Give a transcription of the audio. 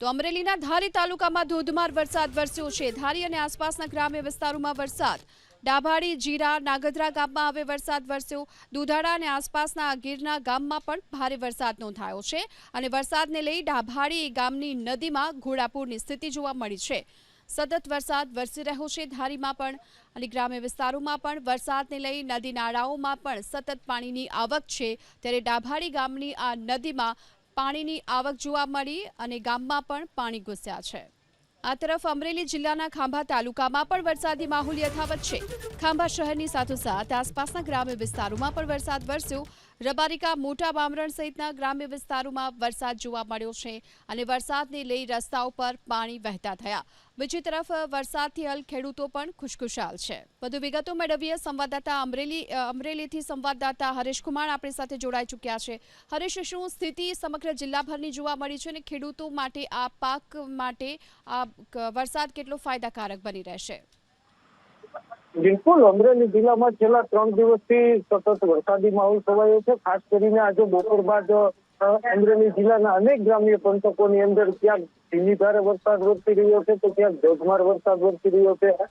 તો અમરેલીના ધારી તાલુકામાં ધોધમાર વરસાદ વરસ્યો છે. ધારી અને આસપાસના ગ્રામ્ય વિસ્તારોમાં વરસાદ. ડાભાડી, જીરા નાગદરા ગામમાં હવે વરસાદ વરસ્યો. દુધાળા અને આસપાસના ગીરના ગામમાં પણ ભારે વરસાદ નોંધાયો છે અને વરસાદને લઈ ડાભાડી ગામની નદીમાં ઘોડાપૂરની સ્થિતિ જોવા મળી છે. સતત વરસાદ વરસી રહ્યો છે ધારીમાં પણ અને ગ્રામ્ય વિસ્તારોમાં પણ વરસાદને લઈ નદી નાળાઓમાં પણ સતત પાણીની આવક છે. ત્યારે ડાભાડી ગામની આ નદીમાં પાણીની આવક જોવા મળી અને ગામમાં પણ પાણી ઘૂસ્યા છે. આ તરફ અમરેલી જિલ્લાના ખાંભા તાલુકામાં પણ વરસાદી માહોલ યથાવત છે. ખાંભા શહેરની સાથોસાથ આસપાસના ગ્રામ્ય વિસ્તારોમાં પણ વરસાદ વરસ્યો રબારિકા મોટા બામરણ સહિતના ગ્રામ્ય વિસ્તારોમાં વરસાદ જોવા મળ્યો છે અને વરસાદને લઈ રસ્તાઓ પર પાણી વહેતા થયા. બીજી તરફ, વરસાદથી હલ ખેડૂતો પણ ખુશખુશાલ છે. વધુ વિગતો મેળવીએ સંવાદદાતા અમરેલી અમરેલીથી સંવાદદાતા હરેશ કુમાર આપણી સાથે જોડાઈ ચૂક્યા છે. હરેશ, શું સ્થિતિ સમગ્ર જિલ્લાભરની જોવા મળી છે અને ખેડૂતો માટે આ પાક માટે આ વરસાદ કેટલો ફાયદાકારક બની રહેશે? બિલકુલ, અમરેલી જિલ્લામાં છેલ્લા ત્રણ દિવસથી સતત વરસાદી માહોલ છવાયો છે. ખાસ કરીને આજે બપોર બાદ અમરેલી જિલ્લાના અનેક ગ્રામ્ય પંથકોની અંદર ક્યાંક ધીમી ધારે વરસાદ વરસી રહ્યો છે તો ક્યાંક ધોધમાર વરસાદ વરસી રહ્યો છે.